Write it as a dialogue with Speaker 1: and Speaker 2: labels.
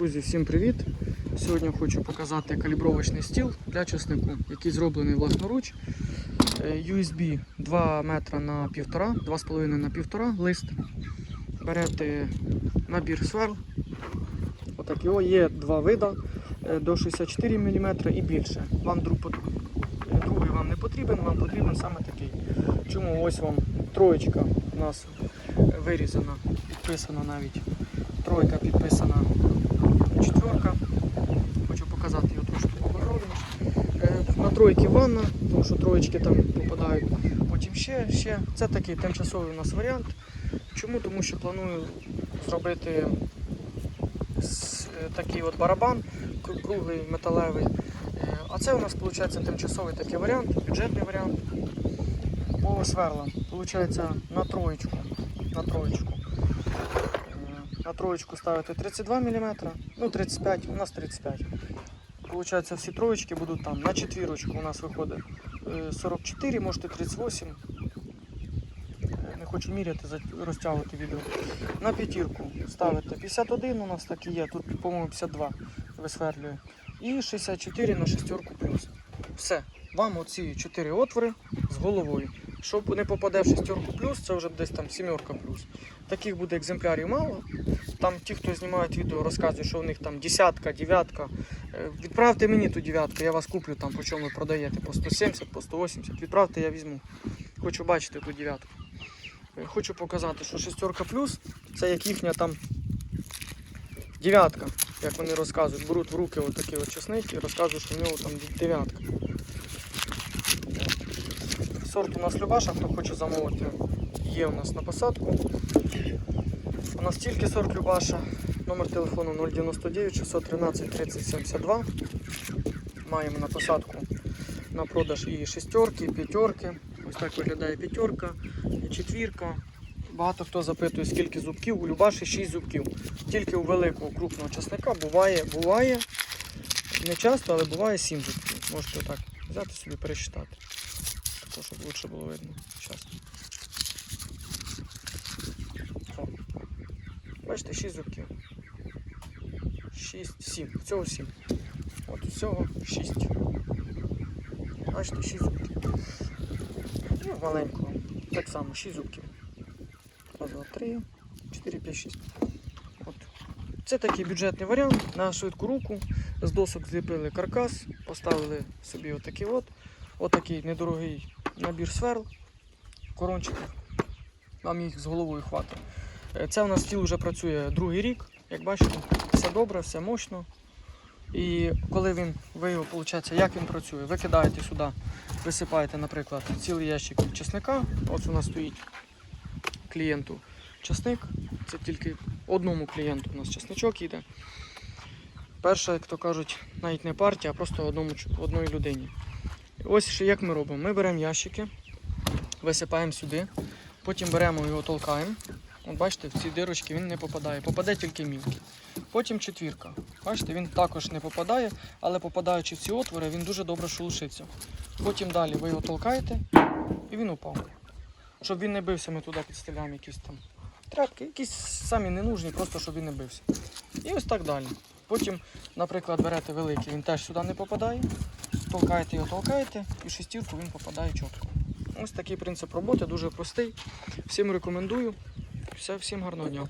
Speaker 1: Друзі, всім привіт! Сьогодні хочу показати калібровочний стіл для часнику, який зроблений власноруч. Е, USB 2 метра на 1,5, 2,5 на 1,5 лист. Берете набір сверл. Отак його є два вида е, до 64 мм і більше. Вам е, другий вам не потрібен, вам потрібен саме такий. Чому ось вам троєчка у нас вирізана, підписана навіть. Тройка підписана четверка. Хочу показати його трошки побагрові. На тройки ванна, тому що троєчки там попадають. Потім ще, ще. Це такий тимчасовий у нас варіант. Чому? Тому що планую зробити е, такий от барабан круглий, металевий. Е, А це у нас виходить тимчасовий такий варіант, бюджетний варіант. По сверлам. Получається на троєчку. На троєчку. Е, На троєчку ставити 32 мм, ну 35, у нас 35. Получається, всі троєчки будуть там. На четвірочку у нас виходить е, 44, можете 38. Е, Не хочу міряти, розтягувати відео. На п'ятірку ставите 51, у нас так і є, тут, по-моєму, 52 висверлює. І 64 на шестерку плюс. Все. Вам оці 4 отвори з головою. Щоб не попаде в шестерку плюс, це вже десь там сімерка плюс. Таких буде екземплярів мало. Там ті, хто знімають відео, розказують, що у них там десятка, дев'ятка. Е, Відправте мені ту дев'ятку, я вас куплю там, по чому ви продаєте, по 170, по 180. Відправте, я візьму. Хочу бачити ту дев'ятку. Е, Хочу показати, що шестерка плюс це як їхня там дев'ятка, як вони розказують. Беруть в руки отакі от чесник і розказують, що в нього там дев'ятка. Сорт у нас Любаша, хто хоче замовити, є у нас на посадку. У нас тільки сорт Любаша. Номер телефону 099 613 30 72. Маємо на посадку на продаж і шестерки, і п'ятерки. Ось так виглядає п'ятерка, і четвірка. Багато хто запитує, скільки зубків. У Любаші 6 зубків. Тільки у великого крупного часника буває, буває, не часто, але буває 7 зубків. Можете отак взяти собі пересчитати. Щоб лучше було видно. Щас. О. Бачите, 6 зубків. 6, 7. Всього 7. От всього 6. Бачите, 6 зубків. В маленького. Так само, 6 зубків. Раз, два, три, 4, 5, 6. От. Це такий бюджетний варіант на швидку руку. З досок зліпили каркас, поставили собі отакий от. Отакий недорогий набір сверл, корончиків. Нам їх з головою хватить. Е, Це у нас стіл вже працює другий рік. Як бачите, все добре, все мощно. І коли він, ви його, виходить, як він працює, ви кидаєте сюди, висипаєте, наприклад, цілий ящик чесника. Ось у нас стоїть клієнту чесник. Це тільки одному клієнту у нас чесничок йде. Перша, як то кажуть, навіть не партія, а просто одному, одній людині. Ось як ми робимо. Ми беремо ящики, висипаємо сюди, потім беремо його толкаємо. От бачите, в ці дирочки він не попадає, попаде тільки мілкий. Потім четвірка. Бачите, він також не попадає, але попадаючи в ці отвори, він дуже добре шелушиться. Потім далі ви його толкаєте і він упав. Щоб він не бився, ми туди підставляємо якісь там тряпки, якісь самі ненужні, просто щоб він не бився. І ось так далі. Потім, наприклад, берете великий, він теж сюди не попадає. Толкаєте його, толкаєте, і шестірку він попадає чітко. Ось такий принцип роботи, дуже простий. Всім рекомендую. Все, всім гарного дня.